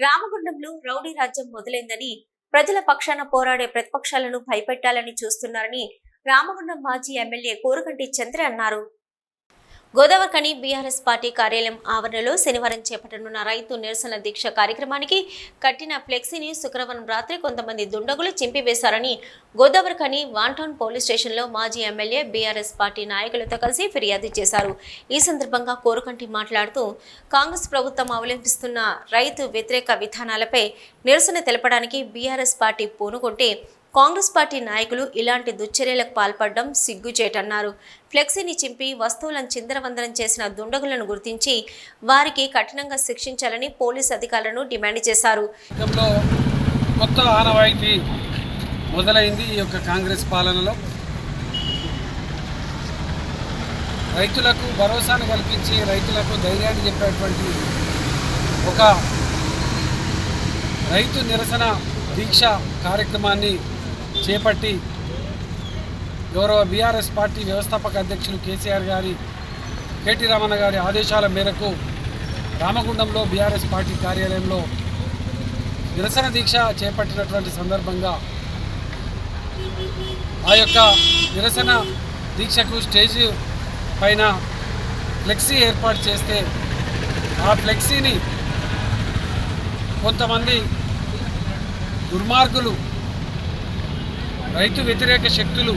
రామగుండంలో rowdy రాజ్యం మొదలైందని ప్రజల పక్షాన పోరాడే ప్రతిపక్షాలను భయపెట్టాలని చూస్తున్నారని రామగుండం మాజీ ఎమ్మెల్యే కోరకంటి చంద్ర అన్నారు. గోదావరికని బీఆర్ఎస్ పార్టీ కార్యాలయం ఆవరణలో శనివారం చేపట్టనున్న రైతు నిరసన దీక్ష కార్యక్రమానికి కట్టిన ఫ్లెక్సీని శుక్రవారం రాత్రి కొంతమంది దుండగులు చింపివేశారని గోదావరికని వాంటౌన్ పోలీస్ స్టేషన్లో మాజీ ఎమ్మెల్యే బీఆర్ఎస్ పార్టీ నాయకులతో కలిసి ఫిర్యాదు చేశారు. ఈ సందర్భంగా కోరుకంటి మాట్లాడుతూ కాంగ్రెస్ ప్రభుత్వం అవలంబిస్తున్న రైతు వ్యతిరేక విధానాలపై నిరసన తెలపడానికి బీఆర్ఎస్ పార్టీ పూనుకుంటే కాంగ్రెస్ పార్టీ నాయకులు ఇలాంటి దుశ్చర్యలకు పాల్పడడం సిగ్గుచేటన్నారు. ఫ్లెక్సీని చింపి వస్తువులను చిందరవందనం చేసిన దుండగులను గుర్తించి వారికి కఠినంగా శిక్షించాలని పోలీస్ అధికారులను డిమాండ్ చేశారు. కొత్త ఆనవాయితీ మొదలైంది ఈ యొక్క కాంగ్రెస్ పాలనలో. రైతులకు భరోసాను కల్పించి రైతులకు ధైర్యాన్ని చెప్పేటువంటి ఒక రైతు నిరసన దీక్ష కార్యక్రమాన్ని చేపట్టి గౌరవ బీఆర్ఎస్ పార్టీ వ్యవస్థాపక అధ్యక్షులు కేసీఆర్ గారి కేటీ రమణ గారి ఆదేశాల మేరకు రామగుండంలో బీఆర్ఎస్ పార్టీ కార్యాలయంలో నిరసన దీక్ష చేపట్టినటువంటి సందర్భంగా ఆ యొక్క నిరసన దీక్షకు స్టేజ్ పైన ఫ్లెక్సీ ఏర్పాటు చేస్తే ఆ ఫ్లెక్సీని కొంతమంది దుర్మార్గులు రైతు వ్యతిరేక శక్తులు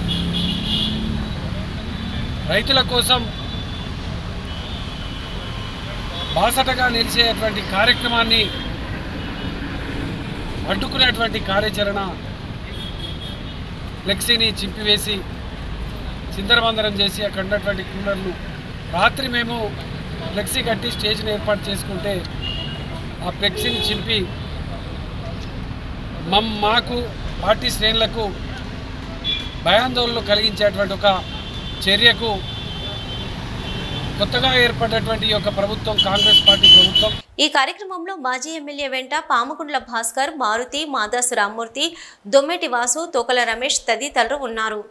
రైతుల కోసం బాసటగా నిలిచేటువంటి కార్యక్రమాన్ని అడ్డుకునేటువంటి కార్యాచరణ ఫ్లెక్సీని చింపివేసి చిందరవందరం చేసి అక్కడ ఉన్నటువంటి కూలర్లు రాత్రి మేము ఫ్లెక్సీ కట్టి స్టేజ్ని ఏర్పాటు చేసుకుంటే ఆ ఫ్లెక్సీని చింపి మమ్ మాకు పార్టీ శ్రేణులకు భయాందోళనలు కలిగించేటువంటి ఒక చర్యకు కొత్తగా ఏర్పడినటువంటి ఈ యొక్క ప్రభుత్వం కాంగ్రెస్ పార్టీ ప్రభుత్వం. ఈ కార్యక్రమంలో మాజీ ఎమ్మెల్యే వెంట పాముకుండ్ల భాస్కర్ మారుతి మాదాసు రామ్మూర్తి దొమ్మెటి వాసు తోకల రమేష్ తదితరులు ఉన్నారు.